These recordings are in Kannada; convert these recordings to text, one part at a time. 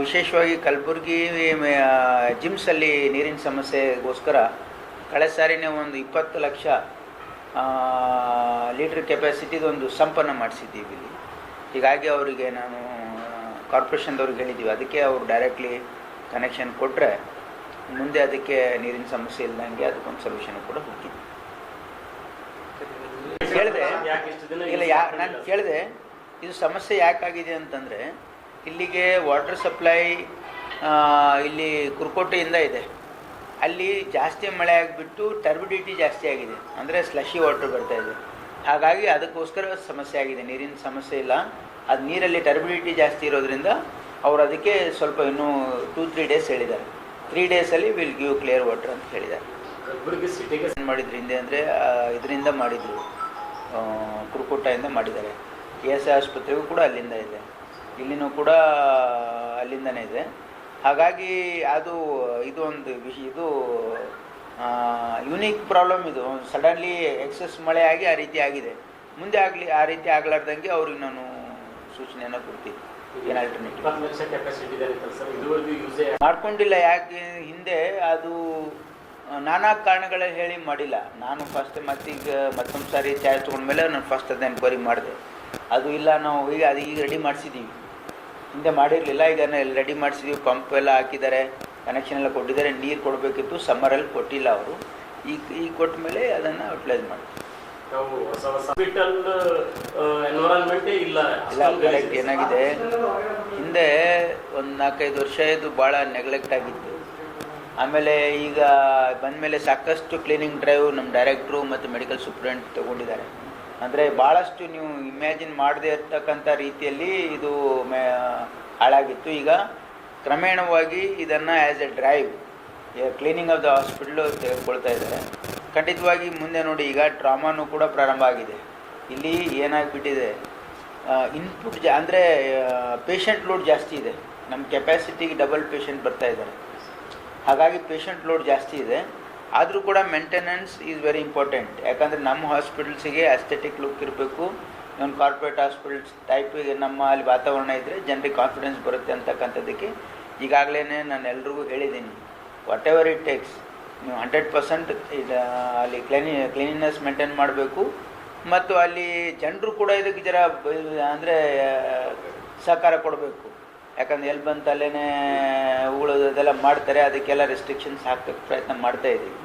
ವಿಶೇಷವಾಗಿ ಕಲಬುರಗಿ ಜಿಮ್ಸಲ್ಲಿ ನೀರಿನ ಸಮಸ್ಯೆಗೋಸ್ಕರ ಕಳೆದ ಸಾರಿನೇ ಒಂದು ಇಪ್ಪತ್ತು ಲಕ್ಷ ಲೀಟ್ರ್ ಕೆಪಾಸಿಟಿದು ಒಂದು ಸಂಪನ್ನ ಮಾಡಿಸಿದ್ದೀವಿ ಇಲ್ಲಿ. ಹೀಗಾಗಿ ಅವರಿಗೆ ನಾನು ಕಾರ್ಪೊರೇಷನ್ದವ್ರಿಗೆ ಹೇಳಿದ್ದೀವಿ. ಅದಕ್ಕೆ ಅವರು ಡೈರೆಕ್ಟ್ಲಿ ಕನೆಕ್ಷನ್ ಕೊಟ್ಟರೆ ಮುಂದೆ ಅದಕ್ಕೆ ನೀರಿನ ಸಮಸ್ಯೆ ಇಲ್ಲದಂಗೆ ಅದಕ್ಕೊಂದು ಸೊಲ್ಯೂಷನ್ ಕೂಡ ಹುಡುಕಿದ್ವಿ. ಕೇಳಿದೆ? ಇಲ್ಲ ಯಾ ನಾನು ಕೇಳಿದೆ ಇದು ಸಮಸ್ಯೆ ಯಾಕಾಗಿದೆ ಅಂತಂದರೆ ಇಲ್ಲಿಗೆ ವಾಟರ್ ಸಪ್ಲೈ ಇಲ್ಲಿ ಕುರ್ಕೋಟೆಯಿಂದ ಇದೆ. ಅಲ್ಲಿ ಜಾಸ್ತಿ ಮಳೆ ಆಗಿಬಿಟ್ಟು ಟರ್ಬಿಡಿಟಿ ಜಾಸ್ತಿ ಆಗಿದೆ. ಅಂದರೆ ಸ್ಲಶಿ ವಾಟರ್ ಬರ್ತಾ ಇದೆ. ಹಾಗಾಗಿ ಅದಕ್ಕೋಸ್ಕರ ಸಮಸ್ಯೆ ಆಗಿದೆ. ನೀರಿನ ಸಮಸ್ಯೆ ಇಲ್ಲ. ಅದು ನೀರಲ್ಲಿ ಟರ್ಬಿಡಿಟಿ ಜಾಸ್ತಿ ಇರೋದ್ರಿಂದ ಅವರು ಅದಕ್ಕೆ ಸ್ವಲ್ಪ ಇನ್ನೂ ಟೂ ತ್ರೀ ಡೇಸ್ ಹೇಳಿದ್ದಾರೆ. ತ್ರೀ ಡೇಸಲ್ಲಿ ವಿಲ್ ಗಿವ್ ಕ್ಲಿಯರ್ ವಾಟರ್ ಅಂತ ಹೇಳಿದ್ದಾರೆ. ಕಲಬುರಗಿ ಸಿಟಿಗೆ ಏನು ಮಾಡಿದ್ರು ಹಿಂದೆ ಅಂದರೆ ಇದರಿಂದ ಮಾಡಿದರು. ಕುರುಕೋಟೆಯಿಂದ ಮಾಡಿದ್ದಾರೆ. ಕೆ ಎಸ್ ಐ ಆಸ್ಪತ್ರೆಗೂ ಕೂಡ ಅಲ್ಲಿಂದ ಇದೆ. ಇಲ್ಲಿನೂ ಕೂಡ ಅಲ್ಲಿಂದನೇ ಇದೆ. ಹಾಗಾಗಿ ಅದು ಇದು ಒಂದು ವಿಷಯ ಇದು ಯುನೀಕ್ ಪ್ರಾಬ್ಲಮ್ ಇದು. ಸಡನ್ಲಿ ಎಕ್ಸಸ್ ಮಳೆ ಆಗಿ ಆ ರೀತಿ ಆಗಿದೆ. ಮುಂದೆ ಆಗಲಿ ಆ ರೀತಿ ಆಗಲಾರ್ದಂಗೆ ಅವ್ರಿಗೆ ನಾನು ಸೂಚನೆಯನ್ನು ಕೊಡ್ತೀನಿ ಏನು ಆಲ್ಟರ್ನೇಟಿವ್ ಮಾಡ್ಕೊಂಡಿಲ್ಲ. ಯಾಕೆ ಹಿಂದೆ ಅದು ನಾನಾ ಕಾರಣಗಳ ಹೇಳಿ ಮಾಡಿಲ್ಲ. ನಾನು ಫಸ್ಟ್ ಮತ್ತೀಗ ಮತ್ತೊಂದು ಸಾರಿ ಚಾರ್ಜ್ ತೊಗೊಂಡ್ಮೇಲೆ ನಾನು ಫಸ್ಟ್ ಅದು ಎನ್ಕ್ವೈರಿ ಮಾಡಿದೆ. ಅದು ಇಲ್ಲ ನಾವು ಈಗ ಅದು ಈಗ ರೆಡಿ ಮಾಡಿಸಿದ್ದೀವಿ ಹಿಂದೆ ಮಾಡಿರಲಿಲ್ಲ ಈಗ ರೆಡಿ ಮಾಡಿಸಿದ್ವಿ ಪಂಪ್ ಎಲ್ಲ ಹಾಕಿದ್ದಾರೆ ಕನೆಕ್ಷನ್ ಎಲ್ಲ ಕೊಟ್ಟಿದ್ದಾರೆ ನೀರು ಕೊಡಬೇಕಿತ್ತು ಸಮ್ಮರಲ್ಲಿ ಕೊಟ್ಟಿಲ್ಲ ಅವರು. ಈಗ ಈ ಕೊಟ್ಟ ಮೇಲೆ ಅದನ್ನು ಯುಟಿಲೈಸ್ ಮಾಡ್ತೀವಿ. ನಾವು ಹೊಸ ಹೊಸ ಹಾಸ್ಪಿಟಲ್ ಎನ್ವೈರನ್ಮೆಂಟೇ ಇಲ್ಲ. ಇಲ್ಲ ಕರೆಕ್ಟ್ ಏನಾಗಿದೆ? ಹಿಂದೆ ಒಂದು ನಾಲ್ಕೈದು ವರ್ಷ ಇದು ಭಾಳ ನೆಗ್ಲೆಕ್ಟ್ ಆಗಿತ್ತು. ಆಮೇಲೆ ಈಗ ಬಂದಮೇಲೆ ಸಾಕಷ್ಟು ಕ್ಲೀನಿಂಗ್ ಡ್ರೈವ್ ನಮ್ಮ ಡೈರೆಕ್ಟ್ರು ಮತ್ತು ಮೆಡಿಕಲ್ ಸೂಪ್ರೆಂಟ್ ತಗೊಂಡಿದ್ದಾರೆ. ಅಂದರೆ ಭಾಳಷ್ಟು ನೀವು ಇಮ್ಯಾಜಿನ್ ಮಾಡದೇ ಇರ್ತಕ್ಕಂಥ ರೀತಿಯಲ್ಲಿ ಇದು ಮೇ, ಹಾಳಾಗಿತ್ತು. ಈಗ ಕ್ರಮೇಣವಾಗಿ ಇದನ್ನು as a drive cleaning of the hospital ತೆಗೆದುಕೊಳ್ತಾ ಇದ್ದಾರೆ. ಖಂಡಿತವಾಗಿ ಮುಂದೆ ನೋಡಿ, ಈಗ ಡ್ರಾಮಾನು ಕೂಡ ಪ್ರಾರಂಭ ಆಗಿದೆ. ಇಲ್ಲಿ ಏನಾಗಿಬಿಟ್ಟಿದೆ ಇನ್ಪುಟ್ ಜಾ, ಅಂದರೆ ಪೇಷಂಟ್ ಲೋಡ್ ಜಾಸ್ತಿ ಇದೆ. ನಮ್ಮ ಕೆಪ್ಯಾಸಿಟಿಗೆ ಡಬಲ್ ಪೇಷಂಟ್ ಬರ್ತಾ ಇದ್ದಾರೆ. ಹಾಗಾಗಿ ಪೇಷಂಟ್ ಲೋಡ್ ಜಾಸ್ತಿ ಇದೆ. ಆದರೂ ಕೂಡ ಮೇಂಟೆನೆನ್ಸ್ ಈಸ್ ವೆರಿ ಇಂಪಾರ್ಟೆಂಟ್ ಯಾಕಂದರೆ ನಮ್ಮ ಹಾಸ್ಪಿಟಲ್ಸಿಗೆ ಅಸ್ಥೆಟಿಕ್ ಲುಕ್ ಇರಬೇಕು. ಒಂದು ಕಾರ್ಪೊರೇಟ್ ಹಾಸ್ಪಿಟಲ್ಸ್ ಟೈಪಿಗೆ ನಮ್ಮ ಅಲ್ಲಿ ವಾತಾವರಣ ಇದ್ದರೆ ಜನರಿಗೆ ಕಾನ್ಫಿಡೆನ್ಸ್ ಬರುತ್ತೆ ಅಂತಕ್ಕಂಥದ್ದಕ್ಕೆ ಈಗಾಗಲೇ ನಾನು ಎಲ್ರಿಗೂ ಹೇಳಿದ್ದೀನಿ ವಾಟ್ ಎವರ್ ಇಟ್ ಟೇಕ್ಸ್ ನೀವು ಹಂಡ್ರೆಡ್ ಪರ್ಸೆಂಟ್ ಇದು, ಅಲ್ಲಿ ಕ್ಲೀನಿ ಕ್ಲೀನಿನೆಸ್ ಮೇಂಟೈನ್ ಮಾಡಬೇಕು. ಮತ್ತು ಅಲ್ಲಿ ಜನರು ಕೂಡ ಇದಕ್ಕೆ ಜರ ಅಂದರೆ, ಸಹಕಾರ ಕೊಡಬೇಕು. ಯಾಕಂದ್ರೆ ಎಲ್ಲಿ ಬಂತ ಅಲ್ಲೇ ಉಳೋದೆಲ್ಲ ಮಾಡ್ತಾರೆ, ಅದಕ್ಕೆಲ್ಲ ರೆಸ್ಟ್ರಿಕ್ಷನ್ಸ್ ಹಾಕೋಕ್ಕೆ ಪ್ರಯತ್ನ ಮಾಡ್ತಾ ಇದ್ದೀವಿ.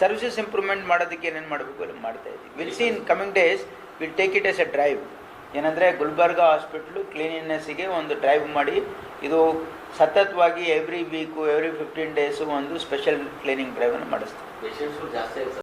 ಸರ್ವಿಸಸ್ ಇಂಪ್ರೂವ್ಮೆಂಟ್ ಮಾಡೋದಕ್ಕೆ ಏನೇನು ಮಾಡಬೇಕು ಎಲ್ಲ ಮಾಡ್ತಾ ಇದ್ದೀವಿ. Will see in coming days will take it as a drive ಏನಂದರೆ ಗುಲ್ಬರ್ಗ ಹಾಸ್ಪಿಟ್ಲು ಕ್ಲೀನಿನೆಸ್ಸಿಗೆ ಒಂದು ಡ್ರೈವ್ ಮಾಡಿ, ಇದು ಸತತವಾಗಿ every week every fifteen days ಒಂದು ಸ್ಪೆಷಲ್ ಕ್ಲೀನಿಂಗ್ ಡ್ರೈವನ್ನು ಮಾಡಿಸ್ತೀವಿ.